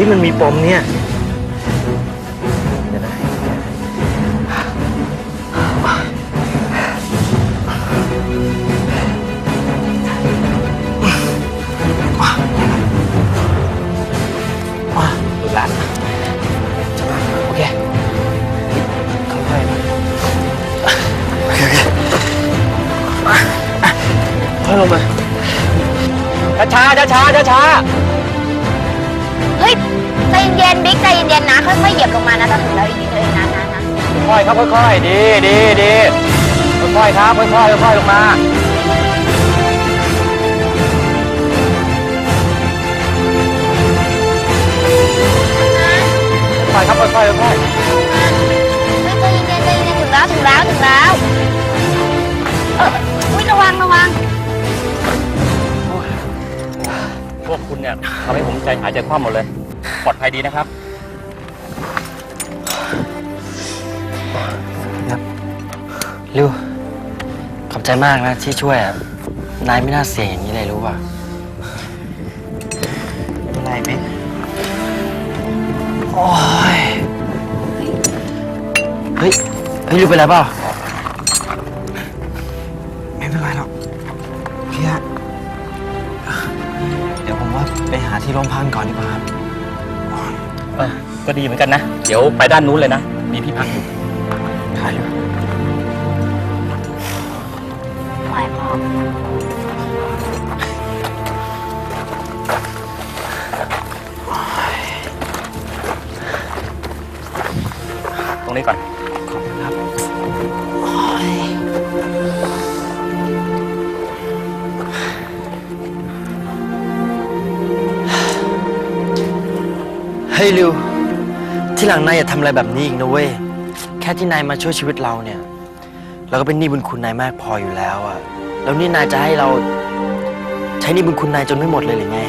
ฮ้ยมันมีปมเนี่ยเดี๋ยวนะอะดูละโอเคค่อยๆนะโอเคโอเคอะค่อยลงมาช้าช้าช้าช้าช้า ค่อยๆเหยียบลงมานะจะถึงแล้วอีกนิดเดียวเองนะนะนะค่อยๆครับค่อยๆดีดีดีค่อยๆครับค่อยๆค่อยๆลงมาค่อยๆครับค่อยๆค่อยเฮ้ยใจเย็นๆใจเย็นๆถึงแล้วถึงแล้วถึงแล้วเอออุ้ยระวังระวังพวกคุณเนี่ยทำให้ผมใจหายใจคว่ำหมดเลย ปลอดภัยดีนะครับ ริว ขอบใจมากนะที่ช่วยอะนายไม่น่าเสี่ยงอย่างนี้เลยรู้ป่ะเป็นไรไหมโอ้ย เฮ้ย เฮ้ยริวเป็นไรเปล่าไม่เป็นไรหรอกพี่อะเดี๋ยวผมว่าไปหาที่โรงพักก่อนดีกว่าครับเออก็ดีเหมือนกันนะ เดี๋ยวไปด้านนู้นเลยนะ มีที่พักอยู่ค่ะริวปล่อย ตรงนี้ก่อน ขอบคุณครับ เฮ้ยริว ที่หลังนายอย่าทำอะไรแบบนี้อีกนะเว้ย แค่ที่นายมาช่วยชีวิตเราเนี่ย เราก็เป็นหนี้บุญคุณนายมากพออยู่แล้วอะ แล้วนี่นายจะให้เรา ใช้หนี้บุญคุณนายจนไม่หมดเลยหรือไง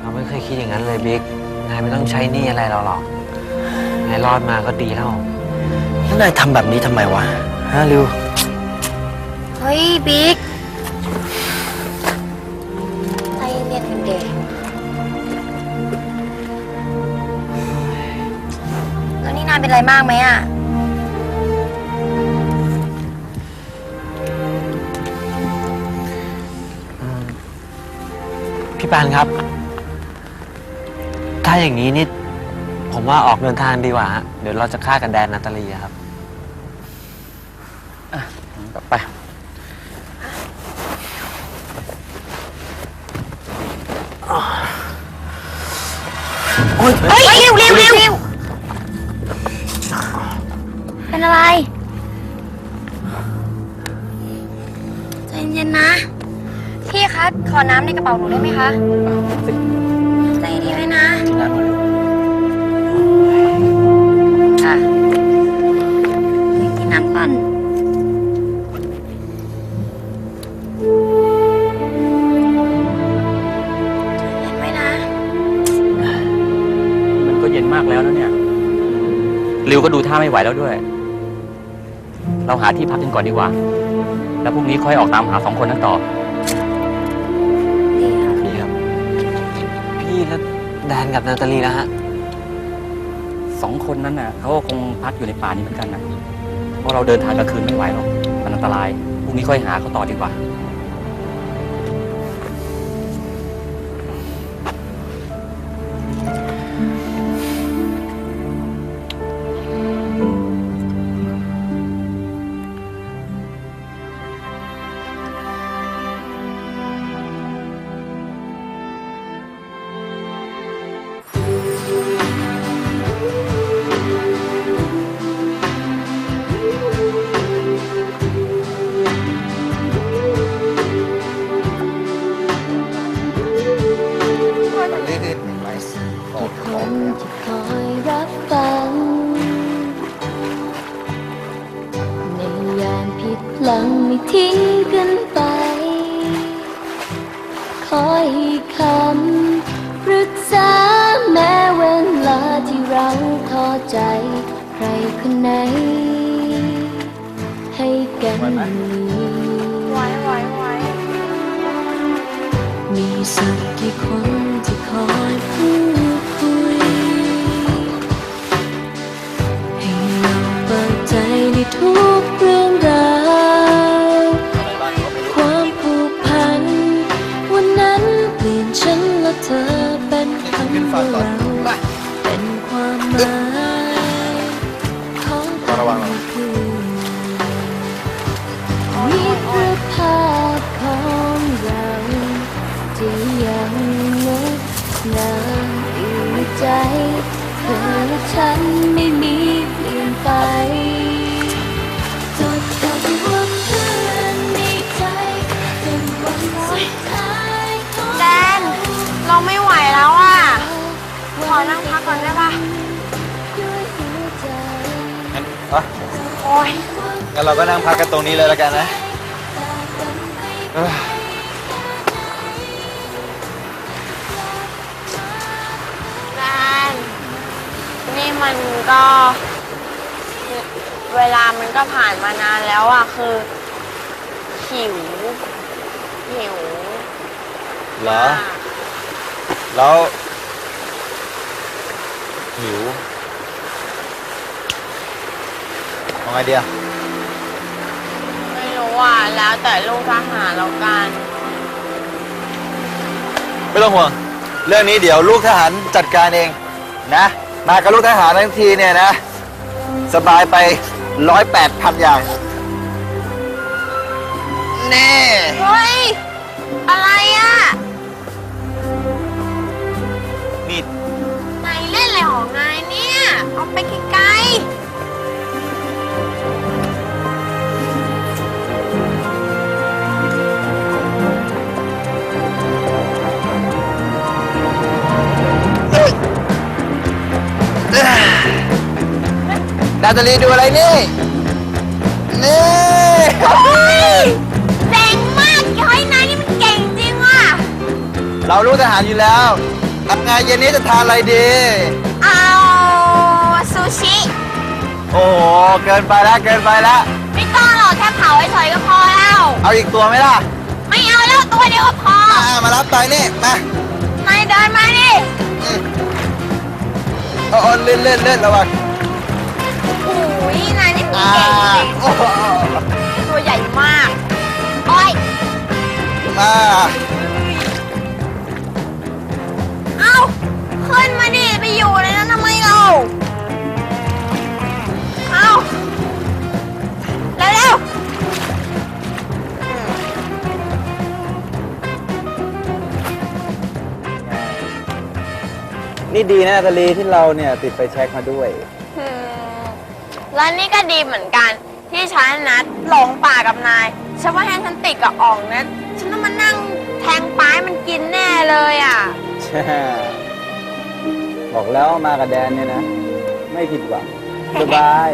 เราไม่เคยคิดอย่างนั้นเลยบิ๊ก นายไม่ต้องใช้หนี้อะไรเราหรอก นายรอดมาก็ดีแล้ว แล้วนายทำแบบนี้ทำไมวะ ฮะริว เฮ้ย บิ๊กใจเย็นๆเด็กแล้วนี่นายเป็นไรมากไหมอะ พี่ปานครับ ถ้าอย่างนี้นี่ ผมว่าออกเดินทางดีกว่าฮะเดี๋ยวเราจะฆ่ากันแดนนาตาลีอะครับกลับไป เฮ้ยเร็วเร็วเร็วเป็นอะไร ใจเย็นๆนะพี่ คะขอน้ำในกระเป๋าหนูได้ไหมคะ ใจดีไหมนะน้ำก่อนริวค่ะกินน้ำก่อนเย็นไว้นะ มันก็เย็นมากแล้วนะเนี่ย ริวก็ดูท่าไม่ไหวแล้วด้วย เราหาที่พักกันก่อนดีกว่า แล้วพรุ่งนี้ค่อยออกตามหาสองคนนั้นต่อ กับนาตาลีแล้วฮะสองคนนั้นน่ะเขาก็คงพักอยู่ในป่านี้เหมือนกันนะเพราะเราเดินทางกลางคืนไม่ไหวหรอกมันอันตรายพรุ่งนี้ค่อยหาเขาต่อดีกว่า งั้นเราก็นั่งพักกันตรงนี้เลยแล้วกันนะเอ้ยแดนนี่มันก็เวลามันก็ผ่านมานานแล้วอะคือ หิว หิวเหรอ มากแล้วหิวเอาไงเดียไม่รู้อะแล้วแต่ลูกทหารแล้วกัน ไม่ต้องห่วง เรื่องนี้เดี๋ยวลูกทหารจัดการเองนะ มากับลูกทหารทั้งทีเนี่ยนะ สบายไปร้อยแปดพันอย่างแน่เฮ้ย อะไรอะ มีด นายเล่นอะไรของนายเนี่ย เอาไปไกล นาตาลีดูอะไรนี่ นี่ๆเฮ้ยเจ๋งมากเฮ้ยนายนี่มันเก่งจริงว่ะ เรารู้ทหารอยู่แล้วทำงานเย็นนี้จะทานอะไรดี เอาซูชิ โอ้โหเกินไปแล้วเกินไปแล้ว ไม่ต้องหรอกแค่เผาเฉยๆก็พอแล้ว เอาอีกตัวไหมล่ะไม่เอาแล้วตัวเดียวก็พออ่ามารับไปนี่มานายเดินมาดิอืมเอาเอาเล่นเล่นเล่นระวัง อ่าเก่งจริงโอ้โหตัวใหญ่มากโอ้ยมาเอ้าขึ้นมาดิไปอยู่ในนั้นทำไมเราเอ้าเร็วๆอืมนี่ดีนะนาตาลีที่เราเนี่ยติดไฟแช็กมาด้วยอืม แล้วนี่ก็ดีเหมือนกัน ที่ฉันนัดหลงป่ากับนายฉันว่าแทนฉันติดกับอ่องนะฉันต้องมานั่งแทงปลายมันกินแน่เลยอะบอกแล้วมากับแดนเนี่ยนะ ไม่ผิดหวังสบาย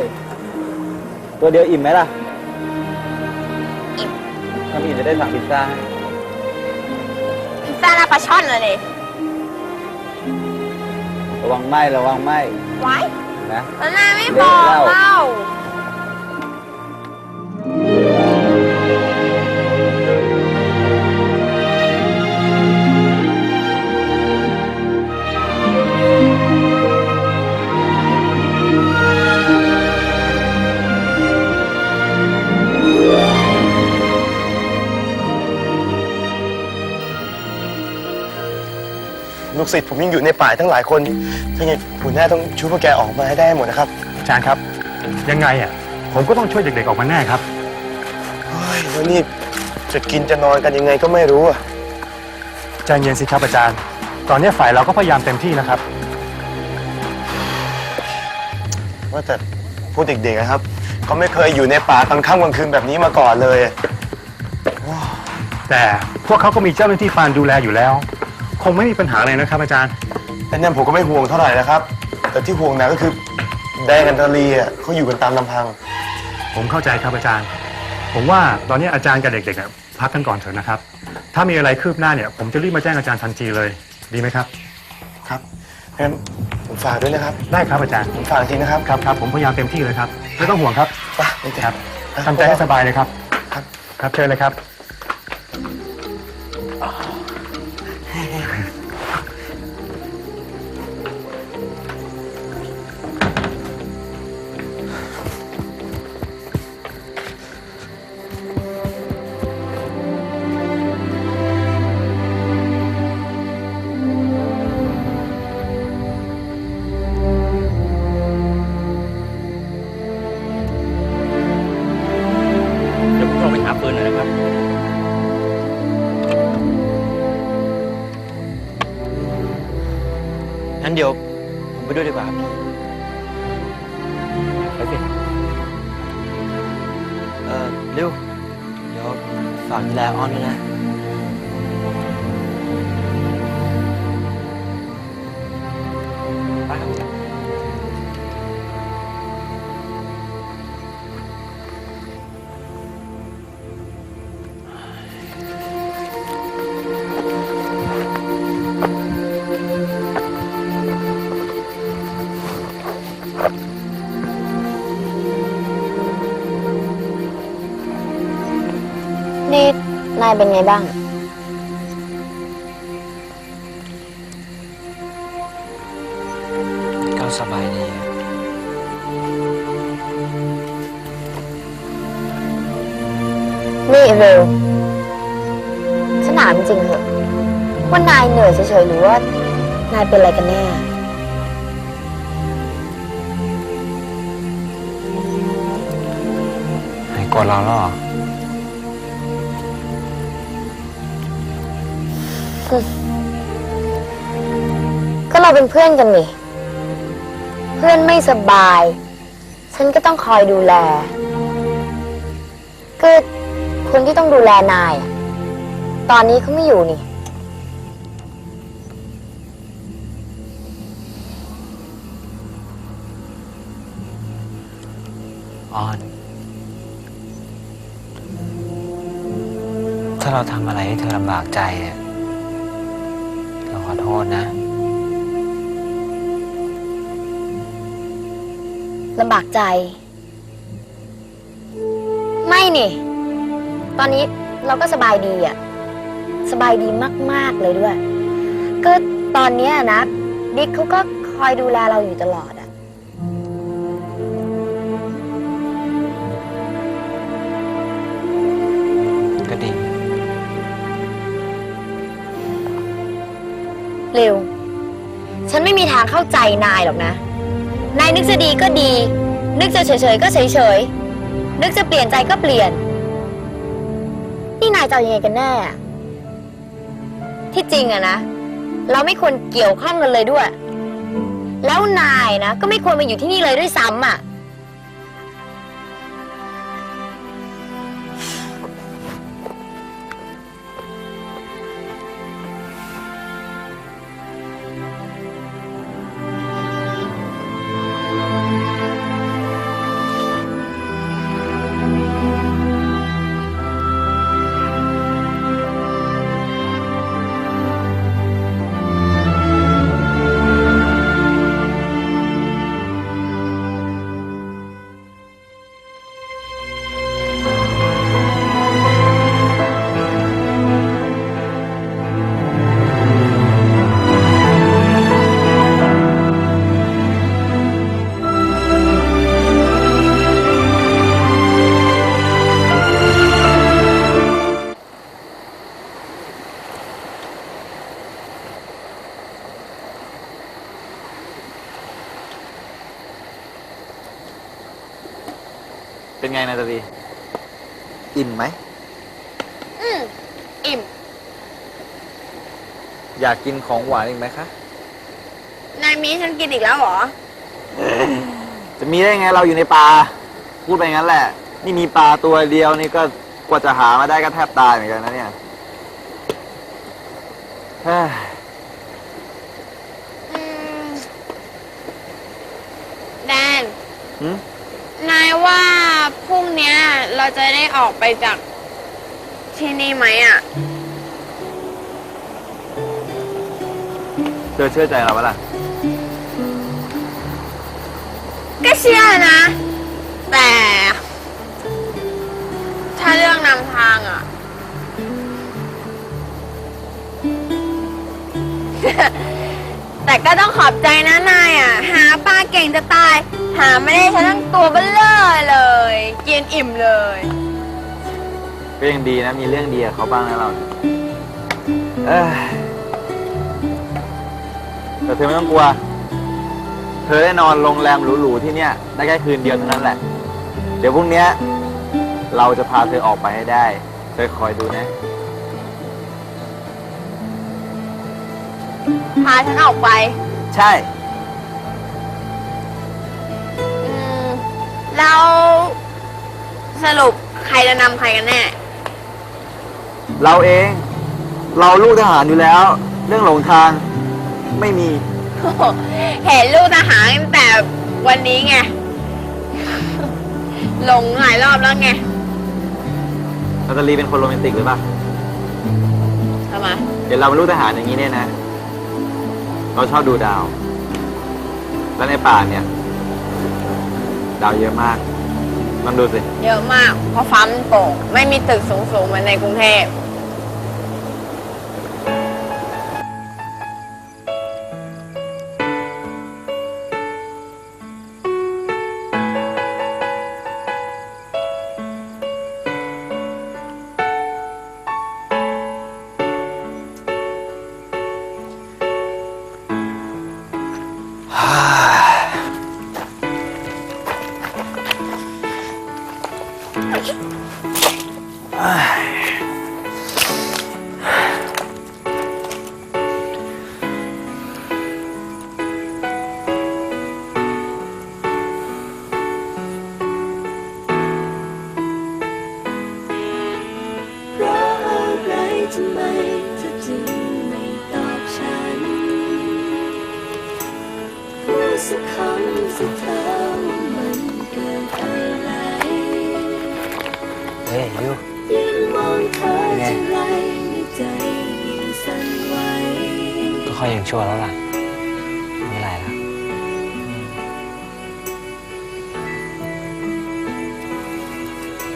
ตัวเดียวอิ่มไหมล่ะ อิ่ม ถ้าไม่อิ่มจะได้สั่งพิซซ่าให้พิซซ่าหน้าปลาช่อนเลยดิระวังไหมระวังไหมไว้ นะแล้วนายไม่บอกเละแล้วเล่า ลูกศิษย์ผมยังอยู่ในป่าทั้งหลายคนถ้าไงหัวหน้าต้องช่วยพวกแกออกมาให้ได้หมดนะครับอาจารย์ครับ ยังไงอะ ผมก็ต้องช่วยเด็กๆออกมาแน่ครับเฮ้ยแล้วนี่จะกินจะนอนกันยังไงก็ไม่รู้อะใจเย็นสิครับอาจารย์ ตอนนี้ฝ่ายเราก็พยายามเต็มที่นะครับ ว่าแต่พวกเด็กๆอะครับเขาไม่เคยอยู่ในป่ากลางค่ำกลางคืนแบบนี้มาก่อนเลย แต่พวกเขาก็มีเจ้าหน้าที่ฟานดูแลอยู่แล้ว คงไม่มีปัญหาอะไรนะครับ อาจารย์ แต่นั่นผมก็ไม่ห่วงเท่าไหร่นะครับ แต่ที่ห่วงหนะก็คือแดงกันทาลีอะเขาอยู่กันตามลำพัง ผมเข้าใจครับอาจารย์ ผมว่าตอนนี้อาจารย์กับเด็กๆอะพักกันก่อนเถอะนะครับ ถ้ามีอะไรคืบหน้าเนี่ย ผมจะรีบมาแจ้งอาจารย์ทันทีเลย ดีไหมครับ ครับงั้นผมฝากด้วยนะครับ ได้ครับอาจารย์ ผมฝากจริงนะครับครับครับผมพยายามเต็มที่เลยครับ ไม่ต้องห่วงครับไปเด็กๆครับทำใจให้สบายเลยครับ ครับ ครับเชิญเลยครับ นเดี๋ยวผมไปด้วยดีกว่าพี่ไปสิเออเร็วเดี๋ยวฝากดูแลออนด้วยนะ เป็นไงบ้าง ก็สบายดีอะนี่เร็วฉันถามจริงเหอะว่านายเหนื่อยเฉยๆหรือว่านายเป็นอะไรกันแน่ หายโกรธเราแล้วเหรอ เราเป็นเพื่อนกันนี่ เพื่อนไม่สบาย ฉันก็ต้องคอยดูแลก็คนที่ต้องดูแลนายอะตอนนี้เขาไม่อยู่นี่ ออน ถ้าเราทำอะไรให้เธอลำบากใจเราขอโทษนะ ลำบากใจ ไม่นี่ ตอนนี้เราก็สบายดีอะสบายดีมาก ๆ เลยด้วย ก็ตอนเนี้ยนะบิ๊กเขาก็คอยดูแลเราอยู่ตลอดอะก็ดี เร็ว ฉันไม่มีทางเข้าใจนายหรอกนะ นายนึกจะดีก็ดี นึกจะเฉยๆก็เฉยๆ นึกจะเปลี่ยนใจก็เปลี่ยน นี่นายจะเอายังไงกันแน่อะที่จริงอะนะ เราไม่ควรเกี่ยวข้องกันเลยด้วย แล้วนายนะ ก็ไม่ควรมาอยู่ที่นี่เลยด้วยซ้ำอะ อยากกินของหวานอีกไหมคะ นายมีให้ฉันกินอีกแล้วเหรอ จะมีได้ไงเราอยู่ในป่าพูดไปงั้นแหละ นี่มีปลาตัวเดียวนี่ก็กว่าจะหามาได้ก็แทบตายเหมือนกันนะเนี่ยเฮ้ยอืม แดน หืมนายว่าพรุ่งเนี้ยเราจะได้ออกไปจากที่นี่ไหมอะ เธอเชื่อใจเราปะล่ะ ก็เชื่อนะ แต่ ถ้าเรื่องนำทางอะ แต่ก็ต้องขอบใจนะนายอะ หาปลาเก่งจะตาย หาไม่ได้ฉันทั้งตัวเบลเลอร์เลย กินอิ่มเลย ก็ยังดีนะ มีเรื่องดีกับเขาบ้างนะเราเนี่ยเอ้ย แต่เธอไม่ต้องกลัว เธอได้นอนโรงแรมหรูๆที่เนี่ย ได้แค่คืนเดียวเท่านั้นแหละ เดี๋ยวพรุ่งนี้เราจะพาเธอออกไปให้ได้ เธอคอยดูนะ พาฉันออกไป ใช่ อืมแล้สรุปใครจะนำใครกันแน่ เราเอง เราลูกทหารอยู่แล้ว เรื่องหลงทาง ไม่มี เห็นลูกทหารตั้งแต่วันนี้ไง หลงหลายรอบแล้วไงนาตาลีเป็นคนโรแมนติกหรือเปล่า ทำไมเห็นเราเป็นลูกทหารอย่างนี้เนี่ยนะ เราชอบดูดาว แล้วในป่าเนี่ย ดาวเยอะมากลองดูสิ เยอะมาก เพราะฟ้ามันโปร่งไม่มีตึกสูงๆเหมือนในกรุงเทพเพ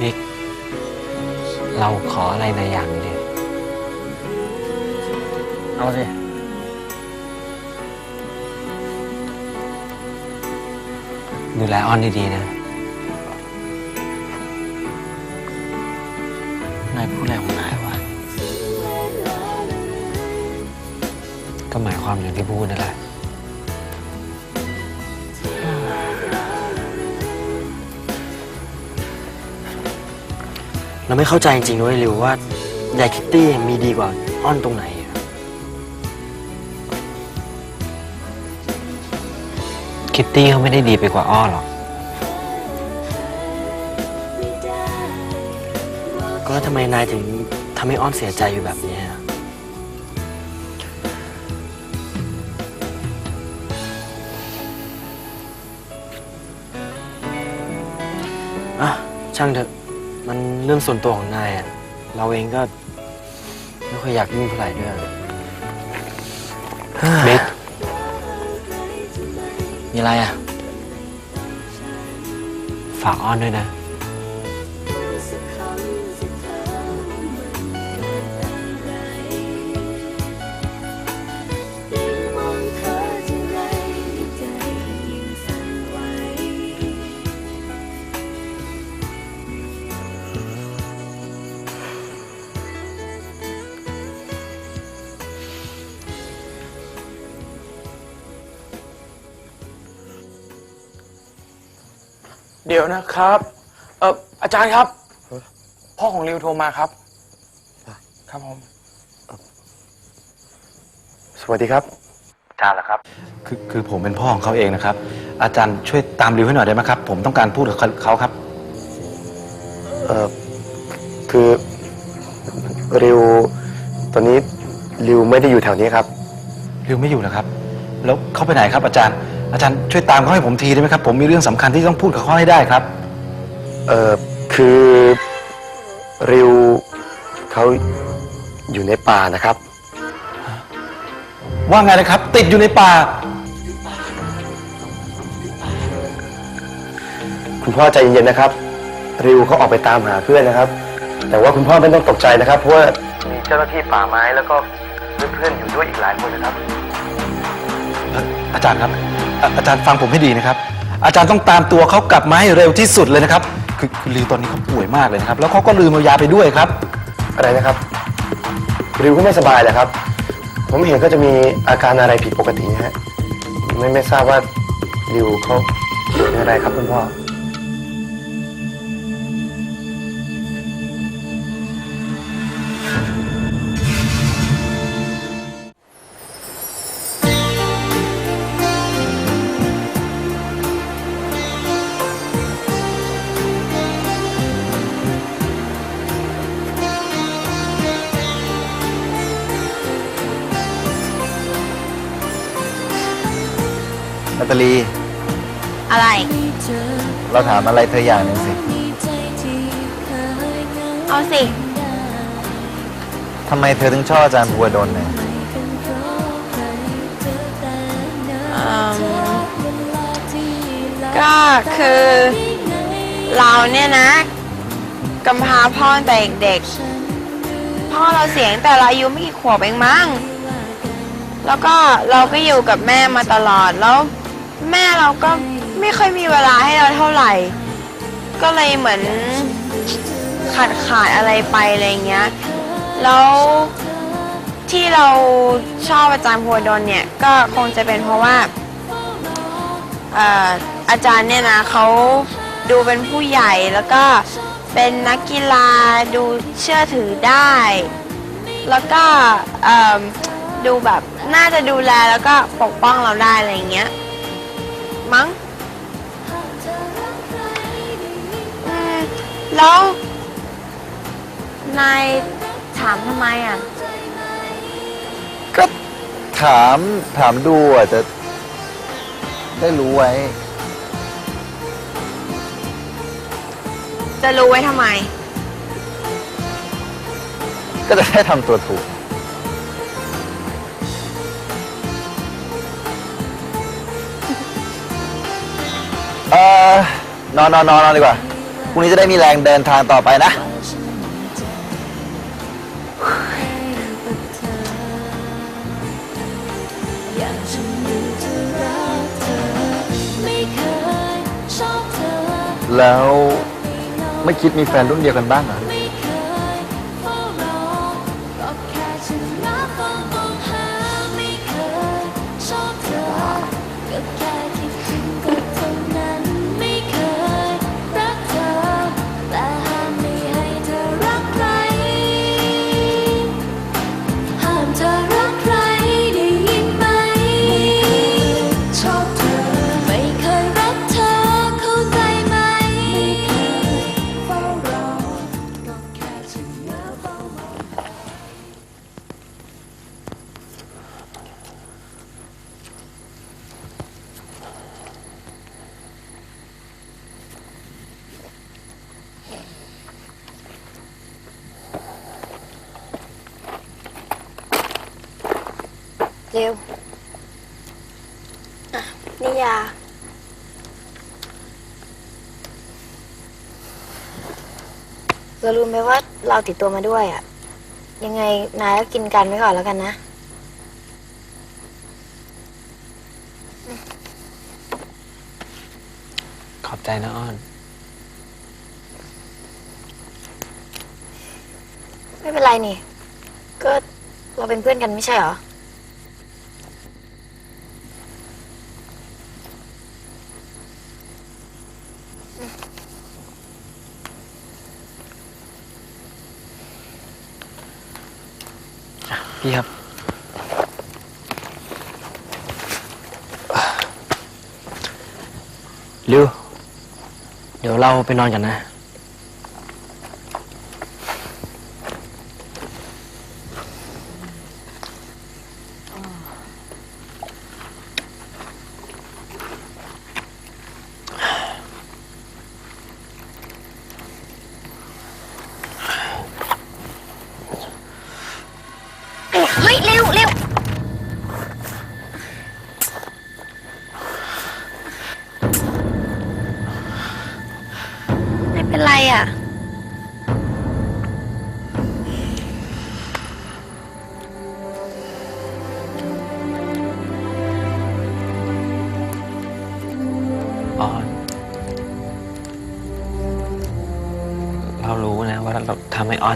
บิ๊กเราขออะไรในอย่างหนึงดิเอาสิ ดูแลอ้อนดีๆนะ นายพูดอะไรของนายวะ ก็หมายความอย่างที่พูดนั่นแหละ เราไม่เข้าใจจริงๆด้วยริวว่ายายคิตตี้มีดีกว่าอ้อนตรงไหนอะคิตตี้เขาไม่ได้ดีไปกว่าอ้อหรอก ก็แล้วทำไมนายถึงทำให้อ้อนเสียใจอยู่แบบนี้อะอะช่างเถอะ มันเรื่องส่วนตัวของนายอะเราเองก็ไม่ค่อยอยากยุ่งเท่าไหร่ด้วยบิ๊กมีอะไรอะ ฝากอ้อนด้วยนะ ครับ เอออาจารย์ครับ พ่อของริวโทรมาครับ ครับผม สวัสดีครับ อาจารย์เหรอครับ คือคือผมเป็นพ่อของเขาเองนะครับ อาจารย์ช่วยตามริวให้หน่อยได้ไหมครับ ผมต้องการพูดกับเขาครับ เอ่อคือริวตอนนี้ริวไม่ได้อยู่แถวนี้ครับ ริวไม่อยู่นะครับ แล้วเขาไปไหนครับอาจารย์ อาจารย์ช่วยตามเขาให้ผมทีได้ไหมครับ ผมมีเรื่องสำคัญที่ต้องพูดกับเขาให้ได้ครับ เอ่อคือริวเขาอยู่ในป่านะครับ ว่าไงนะครับ ติดอยู่ในป่า คุณพ่อใจเย็นๆนะครับ ริวเขาออกไปตามหาเพื่อนนะครับ แต่ว่าคุณพ่อไม่ต้องตกใจนะครับ เพราะว่ามีเจ้าหน้าที่ป่าไม้แล้วก็เพื่อนๆอยู่ด้วยอีกหลายคนนะครับ อาจารย์ครับอะอาจารย์ฟังผมให้ดีนะครับ อาจารย์ต้องตามตัวเขากลับมาให้เร็วที่สุดเลยนะครับ คือคือริวตอนนี้เขาป่วยมากเลยนะครับ แล้วเขาก็ลืมเอายาไปด้วยครับ อะไรนะครับริวก็ไม่สบายแหละครับ ผมเห็นก็จะมีอาการอะไรผิดปกตินะฮะไม่ไม่ทราบว่าริวเขาเป็นอะไรครับคุณพ่อ ตาลี อะไร เราถามอะไรเธออย่างหนึ่งสิเอาสิ ทำไมเธอถึงชอบอาจารย์ภูวดลเนี่ยก็คือเราเนี่ยนะกำพร้าพ่อตั้งแต่เด็กๆพ่อเราเสียตั้งแต่เราอายุไม่กี่ขวบเองมั้ง แล้วก็เราก็อยู่กับแม่มาตลอดแล้ว แม่เราก็ไม่ค่อยมีเวลาให้เราเท่าไหร่ ก็เลยเหมือนขาดขาดอะไรไปอะไรเงี้ย แล้วที่เราชอบอาจารย์พัวดลเนี่ยก็คงจะเป็นเพราะว่าเอ่อาจารย์เนี่ยนะเขาดูเป็นผู้ใหญ่แล้วก็เป็นนักกีฬาดูเชื่อถือได้ แล้วก็ดูแบบน่าจะดูแลแล้วก็ปกป้องเราได้อะไรอย่างเงี้ย มั้งอืมแล้ว นายถามทำไมอะ ก็ถามถามดูอะจะได้รู้ไว้ จะรู้ไว้ทำไม ก็จะได้ทำตัวถูก เออนอนนอนนอนนอนดีกว่าพรุ่งนี้จะได้มีแรงเดินทางต่อไปนะ แล้วไม่คิดมีแฟนรุ่นเดียวกันบ้างเหรอ อะนี่ยา เราลืมไปว่าเราติดตัวมาด้วยอะ ยังไงนายก็กินกันไว้ก่อนแล้วกันนะ ขอบใจนะอ้อน ไม่เป็นไรนี่ ก็เราเป็นเพื่อนกันไม่ใช่เหรอ พี่ครับ ริว เดี๋ยวเราไปนอนกันนะ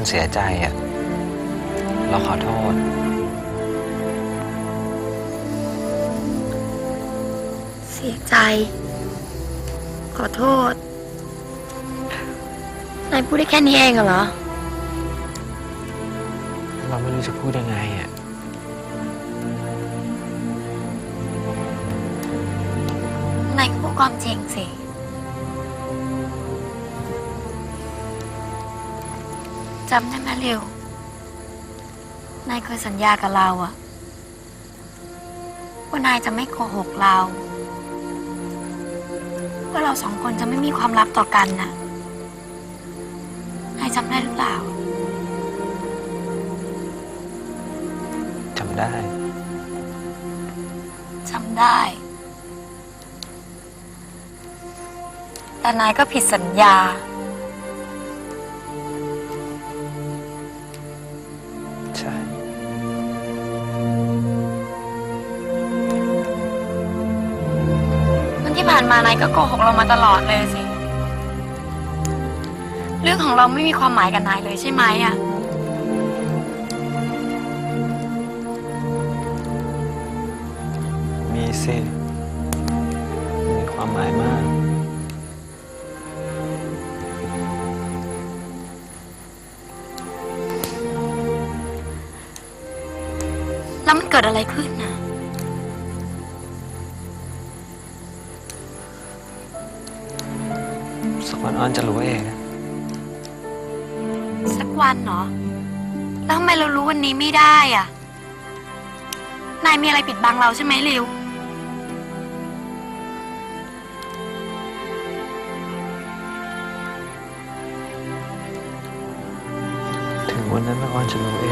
ทำให้อ้อนเสียใจอะ เราขอโทษ เสียใจ ขอโทษ นายพูดได้แค่นี้เองเหรอ เราไม่รู้จะพูดยังไงอะ นายก็พูดความจริงสิ จำได้ไหมเร็ว นายเคยสัญญากับเราอะว่านายจะไม่โกหกเรา ว่าเราสองคนจะไม่มีความลับต่อกันน่ะ นายจำได้หรือเปล่า จำได้ จำได้ แต่นายก็ผิดสัญญา มันที่ผ่านมานายก็โกหกเรามาตลอดเลยสิ เรื่องของเราไม่มีความหมายกับนายเลยใช่ไหมอะมีสิมีความหมายมาก แล้วมันเกิดอะไรขึ้นายมีอะไรปิดบังเราใช่ไหมลิว ถึงวันนั้นอ้อนจะรู้เอง